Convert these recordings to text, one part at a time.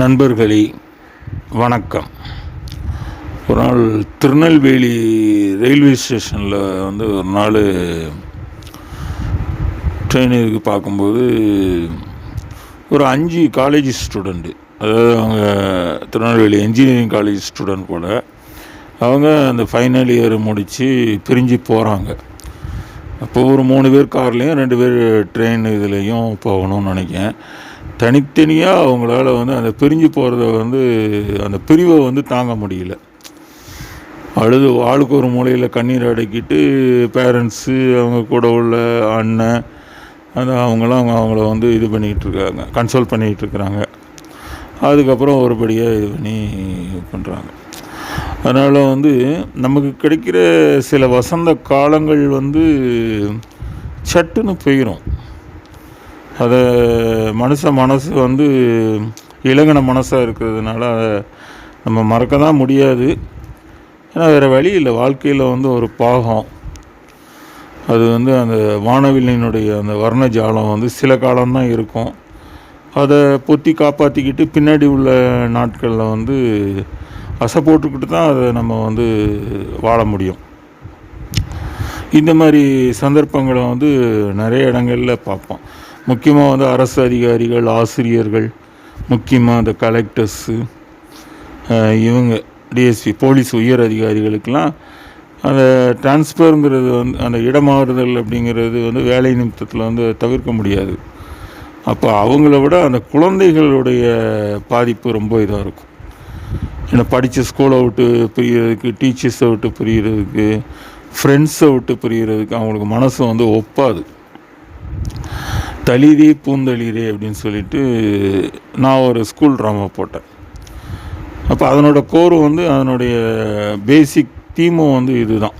நண்பர்களே வணக்கம். ஒரு நாள் திருநெல்வேலி ரயில்வே ஸ்டேஷனில் வந்து ஒரு நாள் ட்ரெயினுக்கு பார்க்கும்போது ஒரு அஞ்சு காலேஜ் ஸ்டூடெண்ட்டு அதாவது அவங்க திருநெல்வேலி இன்ஜினியரிங் காலேஜ் ஸ்டூடெண்ட் கூட அவங்க அந்த ஃபைனல் இயர் முடித்து பிரிஞ்சு போகிறாங்க அப்போ ஒரு மூணு பேர் கார்லேயும் ரெண்டு பேர் ட்ரெயின் இதுலேயும் போகணும்னு நினைக்கிறேன். தனித்தனியாக அவங்களால வந்து அந்த பிரிஞ்சு போகிறத வந்து அந்த பிரிவை வந்து தாங்க முடியல. அழுது ஆளுக்கு ஒரு மூலையில் கண்ணீர் அடக்கிட்டு பேரண்ட்ஸு அவங்க கூட உள்ள அண்ணன் அந்த அவங்களாம் அவங்க அவங்கள வந்து இது பண்ணிக்கிட்டு இருக்காங்க கன்சோல் பண்ணிக்கிட்டு இருக்கிறாங்க. அதுக்கப்புறம் ஒருபடியாக இது பண்ணி பண்ணுறாங்க அதனால் வந்து நமக்கு கிடைக்கிற சில வசந்த காலங்கள் வந்து சட்டுன்னு போயிடும் அதை மனுஷ மனசு வந்து இலங்கின மனசாக இருக்கிறதுனால அதை நம்ம மறக்க தான் முடியாது. ஏன்னா வேறு வழி இல்லை. வாழ்க்கையில் வந்து ஒரு பாகம். அது வந்து அந்த வானவில்லினுடைய அந்த வர்ண ஜாலம் வந்து சில காலம்தான் இருக்கும். அதை பொத்தி காப்பாற்றிக்கிட்டு பின்னாடி உள்ள நாட்களில் வந்து அசை போட்டுக்கிட்டு தான் அதை நம்ம வந்து வாழ முடியும். இந்த மாதிரி சந்தர்ப்பங்களை வந்து நிறைய இடங்களில் பார்ப்போம். முக்கியமாக வந்து அரசு அதிகாரிகள் ஆசிரியர்கள் முக்கியமாக அந்த கலெக்டர்ஸு இவங்க டிஎஸ்பி போலீஸ் உயர் அதிகாரிகளுக்கெல்லாம் அந்த டிரான்ஸ்ஃபருங்கிறது வந்து அந்த இடமாறுதல் அப்படிங்கிறது வந்து வேலை நிமித்தத்தில் வந்து தவிர்க்க முடியாது. அப்போ அவங்கள விட அந்த குழந்தைகளுடைய பாதிப்பு ரொம்ப இதாக இருக்கும். ஏன்னா படித்த ஸ்கூலை விட்டு பிரியறதுக்கு டீச்சர்ஸை விட்டு பிரியறதுக்கு ஃப்ரெண்ட்ஸை விட்டு பிரியறதுக்கு அவங்களுக்கு மனசு வந்து ஒப்பாது. தளிரே பூந்தளிரே அப்படின்னு சொல்லிட்டு நான் ஒரு ஸ்கூல் ட்ராமா போட்டேன். அப்போ அதனோட கோர் வந்து அதனுடைய பேசிக் தீமும் வந்து இதுதான்.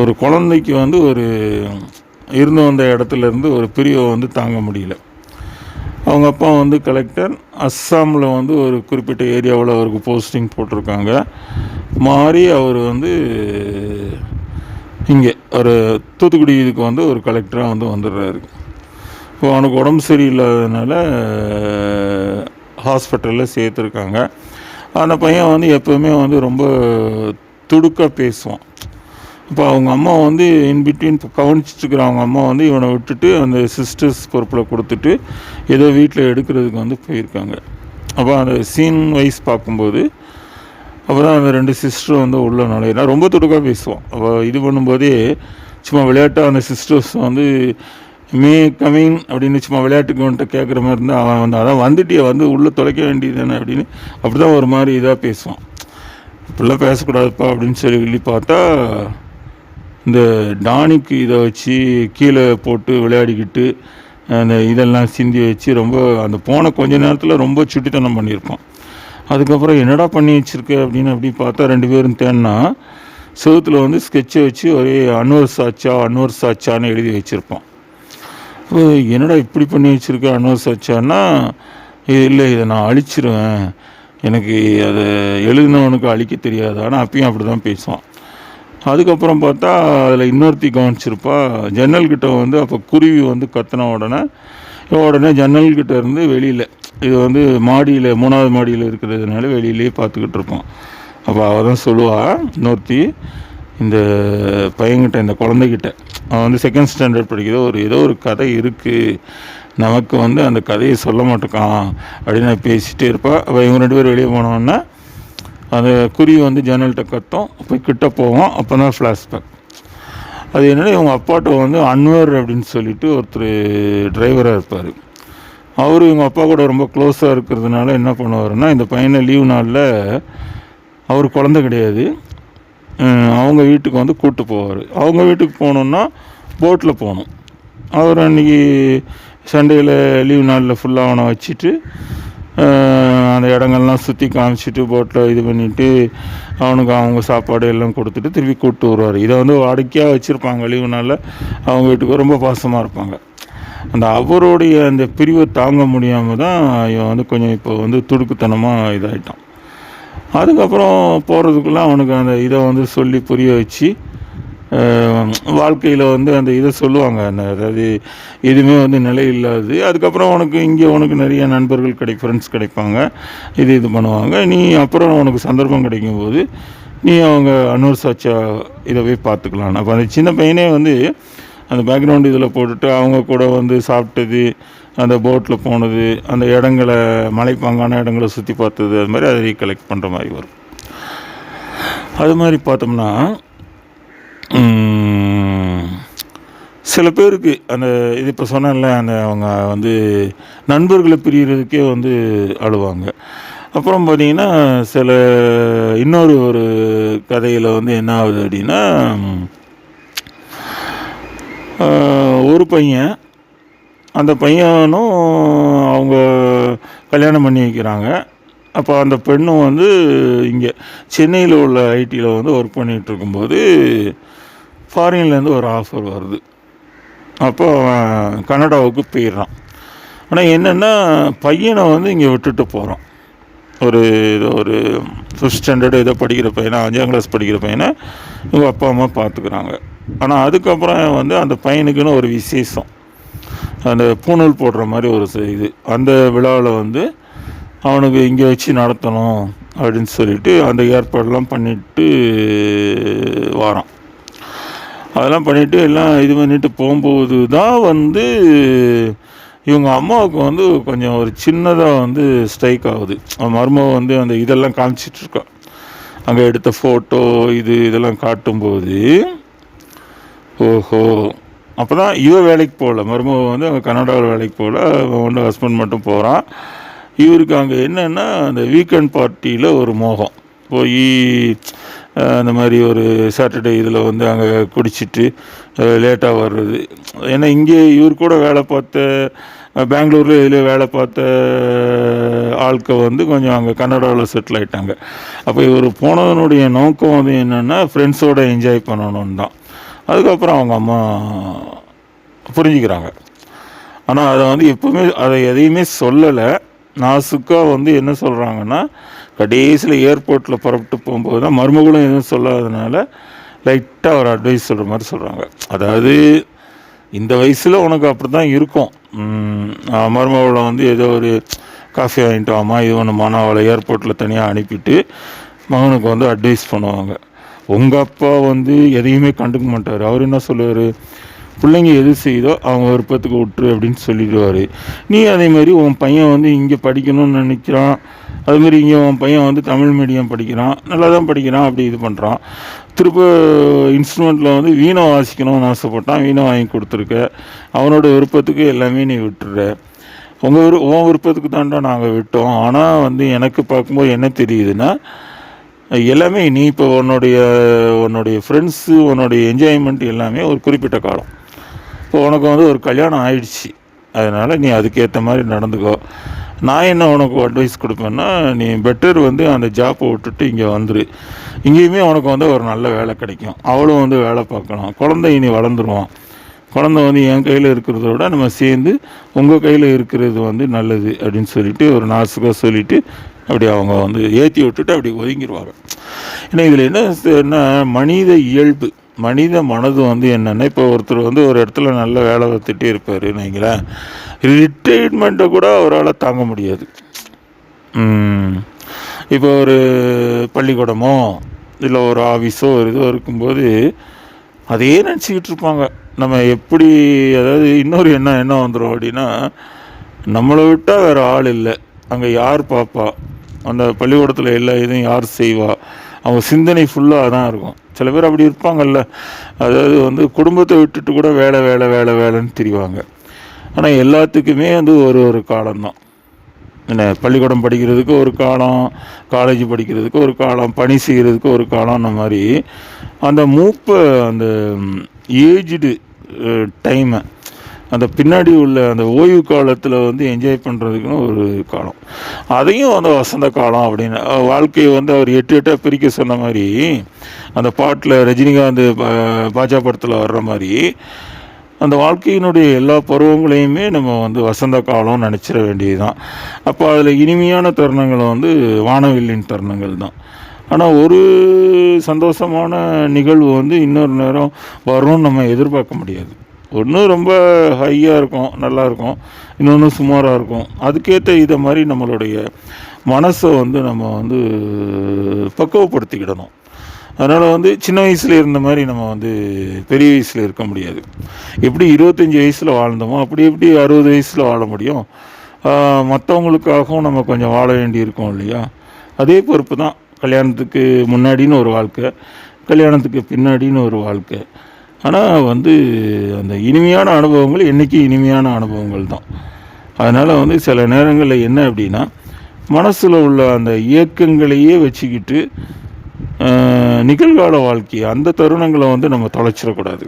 ஒரு குழந்தைக்கு வந்து ஒரு இருந்து வந்த இடத்துல இருந்து ஒரு பிரிவை வந்து தாங்க முடியல. அவங்க அப்பா வந்து கலெக்டர் அஸ்ஸாமில் வந்து ஒரு குறிப்பிட்ட ஏரியாவில் அவருக்கு போஸ்டிங் போட்டிருக்காங்க. மாறி அவர் வந்து இங்கே ஒரு தூத்துக்குடி இதுக்கு வந்து ஒரு கலெக்டராக வந்து வந்துடுறாரு. அவனுக்கு உடம்பு சரியில்லாததுனால ஹாஸ்பிட்டலில் சேர்த்துருக்காங்க. அந்த பையன் வந்து எப்போவுமே வந்து ரொம்ப துடுக்காக பேசுவான். இப்போ அவங்க அம்மா வந்து இன்பிட்வீன் கவனிச்சிட்ருக்கிற அவங்க அம்மா வந்து இவனை விட்டுட்டு அந்த சிஸ்டர்ஸ் பொறுப்பில் கொடுத்துட்டு ஏதோ வீட்டில் எடுக்கிறதுக்கு வந்து போயிருக்காங்க. அப்போ அந்த சீன் வைஸ் பார்க்கும்போது அப்போ தான் அந்த ரெண்டு சிஸ்டரும் வந்து உள்ள நுழையினா ரொம்ப துடுக்காக பேசுவான். அப்போ இது பண்ணும்போதே சும்மா விளையாட்டாக அந்த சிஸ்டர்ஸ் வந்து மே கமிங் அப்படின்னு சும்மா விளையாட்டுக்கு வந்துட்டு கேட்குற மாதிரி இருந்தால் அவன் வந்து அதான் வந்துட்டியே வந்து உள்ளே தொலைக்க வேண்டியது தானே அப்படின்னு அப்படி தான் ஒரு மாதிரி இதாக பேசுவான். இப்படிலாம் பேசக்கூடாதுப்பா அப்படின்னு சொல்லி பார்த்தா இந்த டானிக்கு இதை வச்சு கீழே போட்டு விளையாடிக்கிட்டு அந்த இதெல்லாம் சிந்தி வச்சு ரொம்ப அந்த போன கொஞ்ச நேரத்தில் ரொம்ப சுட்டித்தனம் பண்ணியிருப்பான். அதுக்கப்புறம் என்னடா பண்ணி வச்சுருக்க அப்படின்னு அப்படி பார்த்தா ரெண்டு பேரும் தேன்னா செவத்தில் வந்து ஸ்கெட்சை வச்சு ஒரே அன்வர் சாச்சா அன்வர் சாச்சான்னு எழுதி வச்சுருப்பான். என்னடா இப்படி பண்ணி வச்சுருக்க அன்வர் வச்சான்னா இல்லை இதை நான் அழிச்சிருவேன். எனக்கு அதை எழுதினவனுக்கு அழிக்க தெரியாது. ஆனால் அப்பயும் அப்படி தான் பேசுவான். அதுக்கப்புறம் பார்த்தா அதில் இன்னொருத்தி கவனிச்சிருப்பா. ஜன்னல்கிட்ட வந்து அப்போ குருவி வந்து கத்தின உடனே உடனே ஜன்னல்கிட்ட இருந்து வெளியில் இது வந்து மாடியில் மூணாவது மாடியில் இருக்கிறதுனால வெளியிலேயே பார்த்துக்கிட்டு இருப்போம் அப்போ அவள் தான் சொல்லுவாள் இன்னொருத்தி இந்த பையன்கிட்ட இந்த குழந்தைகிட்ட அவன் வந்து செகண்ட் ஸ்டாண்டர்ட் படிக்கிற ஒரு ஏதோ ஒரு கதை இருக்குது நமக்கு வந்து அந்த கதையை சொல்ல மாட்டேக்கான் அப்படின்னு நான் பேசிகிட்டே இருப்பாள் அப்போ இவங்க ரெண்டு பேரும் வெளியே போனோன்னா அந்த குருவி வந்து ஜன்னல்கிட்ட கத்தும் போய் கிட்ட போவோம் அப்போ தான் ஃப்ளாஷ்பேக் அது என்ன இவங்க அப்பாட்ட வந்து அன்வர் அப்படின்னு சொல்லிட்டு ஒருத்தர் டிரைவராக இருப்பார். அவர் இவங்க அப்பா கூட ரொம்ப க்ளோஸாக இருக்கிறதுனால என்ன பண்ணுவாருன்னா இந்த பையனை லீவ் நாளில் அவர் குழந்த கிடையாது. அவங்க வீட்டுக்கு வந்து கூப்பிட்டு போவார். அவங்க வீட்டுக்கு போகணுன்னா போட்டில் போகணும். அவர் அன்றைக்கி சண்டேயில் லீவ் நாளில் ஃபுல்லாக அவனை வச்சுட்டு அந்த இடங்கள்லாம் சுற்றி காமிச்சிட்டு போட்டில் இது பண்ணிவிட்டு அவனுக்கு அவங்க சாப்பாடு எல்லாம் கொடுத்துட்டு திருப்பி கூப்பிட்டு வருவார். இதை வந்து வாடிக்கையாக வச்சுருப்பாங்க லீவு நாளில். அவங்க வீட்டுக்கு ரொம்ப பாசமாக இருப்பாங்க. அந்த அவருடைய அந்த பிரிவை தாங்க முடியாமல் தான் இவன் வந்து கொஞ்சம் இப்போ வந்து துடுக்குத்தனமாக இதாகிட்டான் அதுக்கப்புறம் போகிறதுக்குள்ளே அவனுக்கு அந்த இதை வந்து சொல்லி புரிய வச்சு வாழ்க்கையில் வந்து அந்த இதை சொல்லுவாங்க. அந்த அதாவது எதுவுமே வந்து நிலை இல்லாது அதுக்கப்புறம் உனக்கு இங்கே உனக்கு நிறைய நண்பர்கள் கிடை ஃப்ரெண்ட்ஸ் கிடைப்பாங்க. இது இது பண்ணுவாங்க. நீ அப்புறம் உனக்கு சந்தர்ப்பம் கிடைக்கும்போது நீ அவங்க அன்னூர் சாட்சியா இதை போய் பார்த்துக்கலாம். அப்போ அந்த சின்ன பையனே வந்து அந்த பேக்ரவுண்ட் இதில் போட்டுட்டு அவங்க கூட வந்து சாப்பிட்டது அந்த போட்டில் போனது அந்த இடங்களை மலைப்பாங்கான இடங்களை சுற்றி பார்த்தது அது மாதிரி அதை ரீகலெக்ட் பண்ணுற மாதிரி வரும். அது மாதிரி பார்த்தோம்னா சில பேருக்கு அந்த இது இப்போ சொன்னேன்ல அந்த அவங்க வந்து நண்பர்களை பிரிகிறதுக்கே வந்து அழுவாங்க. அப்புறம் பார்த்தீங்கன்னா சில இன்னொரு ஒரு கதையில் வந்து என்ன ஆகுது அப்படின்னா ஒரு பையன் அந்த பையனும் அவங்க கல்யாணம் பண்ணி வைக்கிறாங்க. அப்போ அந்த பெண்ணும் வந்து இங்கே சென்னையில் உள்ள ஐடியில் வந்து ஒர்க் பண்ணிகிட்டு இருக்கும்போது ஃபாரின்லேருந்து ஒரு ஆஃபர் வருது. அப்போ அவன் கனடாவுக்கு போயிடுறான். ஆனால் என்னென்னா பையனை வந்து இங்கே விட்டுட்டு போகிறான் ஒரு ஏதோ ஒரு ஃபிஃப்த் ஸ்டாண்டர்டு ஏதோ படிக்கிற பையனை அஞ்சாம் கிளாஸ் படிக்கிற பையனை இவங்க அப்பா அம்மா பார்த்துக்குறாங்க ஆனால் அதுக்கப்புறம் வந்து அந்த பையனுக்குன்னு ஒரு விசேஷம். அந்த பூணூல் போடுற மாதிரி ஒரு இது. அந்த விழாவில் வந்து அவனுக்கு இங்கே வச்சு நடத்தணும் அப்படின்னு சொல்லிட்டு அந்த ஏற்பாடெல்லாம் பண்ணிட்டு வாரான் அதெல்லாம் பண்ணிவிட்டு எல்லாம் இது பண்ணிட்டு போகும்போது தான் வந்து இவங்க அம்மாவுக்கு வந்து கொஞ்சம் ஒரு சின்னதாக வந்து ஸ்ட்ரைக் ஆகுது. அவன் மருமக வந்து அந்த இதெல்லாம் காமிச்சிட்ருக்கா அங்கே எடுத்த ஃபோட்டோ இது இதெல்லாம் காட்டும்போது ஓஹோ. அப்போ தான் இவ வேலைக்கு போகல. மருமக வந்து அங்கே கனடாவில் வேலைக்கு போகல. அவன் ஹஸ்பண்ட் மட்டும் போகிறான் இவருக்கு அங்கே என்னென்னா அந்த வீக்கெண்ட் பார்ட்டியில் ஒரு மோகம். போய் அந்த மாதிரி ஒரு சாட்டர்டே இதில் வந்து அங்கே குடிச்சிட்டு லேட்டாக வர்றது. ஏன்னா இங்கே இவர் கூட வேலை பார்த்த பெங்களூரில் இதில் வேலை பார்த்த ஆட்கள் வந்து கொஞ்சம் அங்கே கன்னடாவில் செட்டில் ஆகிட்டாங்க அப்போ இவர் போனதனுடைய நோக்கம் வந்து என்னென்னா ஃப்ரெண்ட்ஸோடு என்ஜாய் பண்ணணும்னு தான். அதுக்கப்புறம் அவங்க அம்மா புரிஞ்சுக்கிறாங்க. ஆனால் அதை வந்து எப்பவுமே அதை எதையுமே சொல்லலை. நாசுக்காக வந்து என்ன சொல்கிறாங்கன்னா கடைசியில் ஏர்போர்ட்டில் புறப்பட்டு போகும்போது தான் மருமகளும் எதுவும் சொல்லாதனால லைட்டாக ஒரு அட்வைஸ் சொல்கிற மாதிரி சொல்கிறாங்க அதாவது இந்த வயசில் உனக்கு அப்படி தான் இருக்கும் மருமகளை வந்து ஏதோ ஒரு காஃபி வாங்கிட்டு வாமா இது ஒன்று மாணவளை ஏர்போர்ட்டில் தனியாக அனுப்பிட்டு மகனுக்கு வந்து அட்வைஸ் பண்ணுவாங்க. உங்கள் அப்பா வந்து எதையுமே கண்டுக்க மாட்டார். அவர் என்ன சொல்லுவார்? பிள்ளைங்க எது செய்தோ அவங்க விருப்பத்துக்கு விட்டுரு அப்படின்னு சொல்லிடுவார். நீ அதே மாதிரி உன் பையன் வந்து இங்கே படிக்கணும்னு நினைக்கிறான். அதுமாரி இங்கே உன் பையன் வந்து தமிழ் மீடியம் படிக்கிறான். நல்லா தான் படிக்கிறான் அப்படி இது பண்ணுறான் திரும்ப இன்ஸ்ட்ருமெண்ட்டில் வந்து வீணை வாசிக்கணும்னு ஆசைப்பட்டான். வீணை வாங்கி கொடுத்துருக்க. அவனோட விருப்பத்துக்கு எல்லாமே நீ விட்டுற. உங்கள் விரு உன் விருப்பத்துக்கு தாண்டா நாங்கள் விட்டோம். ஆனால் வந்து எனக்கு பார்க்கும்போது என்ன தெரியுதுன்னா எல்லாமே நீ இப்போ உன்னுடைய உன்னுடைய ஃப்ரெண்ட்ஸு உன்னுடைய என்ஜாய்மெண்ட் எல்லாமே ஒரு குறிப்பிட்ட காலம். இப்போ உனக்கு வந்து ஒரு கல்யாணம் ஆயிடுச்சு. அதனால் நீ அதுக்கேற்ற மாதிரி நடந்துக்கோ. நான் என்ன உனக்கு அட்வைஸ் கொடுப்பேன்னா நீ பெட்டர் வந்து அந்த ஜாப்பை விட்டுட்டு இங்கே வந்துரு. இங்கேயுமே உனக்கு வந்து ஒரு நல்ல வேலை கிடைக்கும். அவளும் வந்து வேலை பார்க்கணும் குழந்தை இனி வளர்ந்துருவான். குழந்தை வந்து என் கையில் இருக்கிறத விட நம்ம சேர்ந்து உங்கள் கையில் இருக்கிறது வந்து நல்லது அப்படின்னு சொல்லிட்டு ஒரு நாசுக்காக சொல்லிவிட்டு அப்படி அவங்க வந்து ஏற்றி விட்டுட்டு அப்படி ஒதுங்கிடுவாங்க ஏன்னா இதில் என்ன என்ன மனித இயல்பு மனித மனது வந்து என்னென்னா இப்போ ஒருத்தர் வந்து ஒரு இடத்துல நல்ல வேலை பார்த்துட்டே இருப்பார் வைங்களேன் ரிட்டைர்மெண்ட்டை கூட அவரால் தாங்க முடியாது. இப்போ ஒரு பள்ளிக்கூடமோ இல்லை ஒரு ஆஃபீஸோ ஒரு இதோ இருக்கும்போது அதையே நினச்சிக்கிட்டு இருப்பாங்க. நம்ம எப்படி அதாவது இன்னொரு எண்ணம் என்ன வந்துடும் அப்படின்னா நம்மளை விட்டால் வேறு ஆள் இல்லை. அங்கே யார் பார்ப்பா அந்த பள்ளிக்கூடத்தில் எல்லா இதையும் யார் செய்வா? அவங்க சிந்தனை ஃபுல்லாக தான் இருக்கும். சில பேர் அப்படி இருப்பாங்கல்ல. அதாவது வந்து குடும்பத்தை விட்டுட்டு கூட வேலை வேலை வேலை வேலைன்னு தெரிவாங்க. ஆனால் எல்லாத்துக்குமே வந்து ஒரு ஒரு காலம்தான் என்ன பள்ளிக்கூடம் படிக்கிறதுக்கு ஒரு காலம் காலேஜ் படிக்கிறதுக்கு ஒரு காலம் பணி செய்கிறதுக்கு ஒரு காலம் அந்த மாதிரி அந்த மூப்பை அந்த ஏஜ்டு டைமை அந்த பின்னாடி உள்ள அந்த ஓய்வு காலத்தில் வந்து என்ஜாய் பண்ணுறதுக்குன்னு ஒரு காலம். அதையும் அந்த வசந்த காலம் அப்படின்னு வாழ்க்கையை வந்து அவர் எட்டு எட்டாக பிரிக்க சொன்ன மாதிரி அந்த பாட்டில் ரஜினிகாந்த் பாஜா படத்தில் வர்ற மாதிரி அந்த வாழ்க்கையினுடைய எல்லா பருவங்களையுமே நம்ம வந்து வசந்த காலம் நினச்சிட வேண்டியது தான் அப்போ அதில் இனிமையான தருணங்கள் வந்து வானவில்லின் தருணங்கள் தான். ஆனால் ஒரு சந்தோஷமான நிகழ்வு வந்து இன்னொரு நேரம் வரும்னு நம்ம எதிர்பார்க்க முடியாது. ஒன்று ரொம்ப ஹையாக இருக்கும் நல்லாயிருக்கும் இன்னொன்று சுமாராக இருக்கும். அதுக்கேற்ற இதை மாதிரி நம்மளுடைய மனசை வந்து நம்ம வந்து பக்குவப்படுத்திக்கிடணும். அதனால் வந்து சின்ன வயசில் இருந்த மாதிரி நம்ம வந்து பெரிய வயசில் இருக்க முடியாது. எப்படி இருபத்தஞ்சி வயசில் வாழ்ந்தோமோ அப்படி எப்படி அறுபது வயசில் வாழ முடியும்? மற்றவங்களுக்காகவும் நம்ம கொஞ்சம் வாழ வேண்டி இருக்கோம் இல்லையா? அதே பொறுப்பு தான். கல்யாணத்துக்கு முன்னாடின்னு ஒரு வாழ்க்கை கல்யாணத்துக்கு பின்னாடின்னு ஒரு வாழ்க்கை. ஆனால் வந்து அந்த இனிமையான அனுபவங்கள் என்றைக்கு இனிமையான அனுபவங்கள் தான். அதனால் வந்து சில நேரங்களில் என்ன அப்படின்னா மனசில் உள்ள அந்த இயக்கங்களையே வச்சுக்கிட்டு நிகழ்கால வாழ்க்கையை அந்த தருணங்களை வந்து நம்ம தொலைச்சிடக்கூடாது.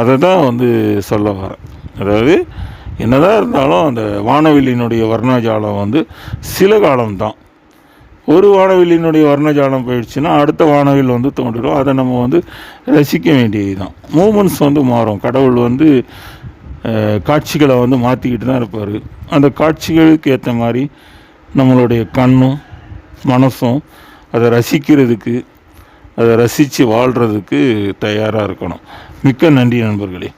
அதை தான் வந்து சொல்ல வரேன். அதாவது என்னதான் இருந்தாலும் அந்த வானவெளியினுடைய வர்ணாஜாலம் வந்து சில காலம்தான். ஒரு வானவில்லினுடைய வர்ணஜாலம் போயிடுச்சுன்னா அடுத்த வானவில் வந்து தோன்றிடும் அதை நம்ம வந்து ரசிக்க வேண்டியது தான் மூமெண்ட்ஸ் வந்து மாறும். கடவுள் வந்து காட்சிகளை வந்து மாற்றிக்கிட்டு தான் இருப்பார். அந்த காட்சிகளுக்கு ஏற்ற மாதிரி நம்மளுடைய கண்ணும் மனசும் அதை ரசிக்கிறதுக்கு அதை ரசித்து வாழ்கிறதுக்கு தயாராக இருக்கணும். மிக்க நன்றி நண்பர்களே.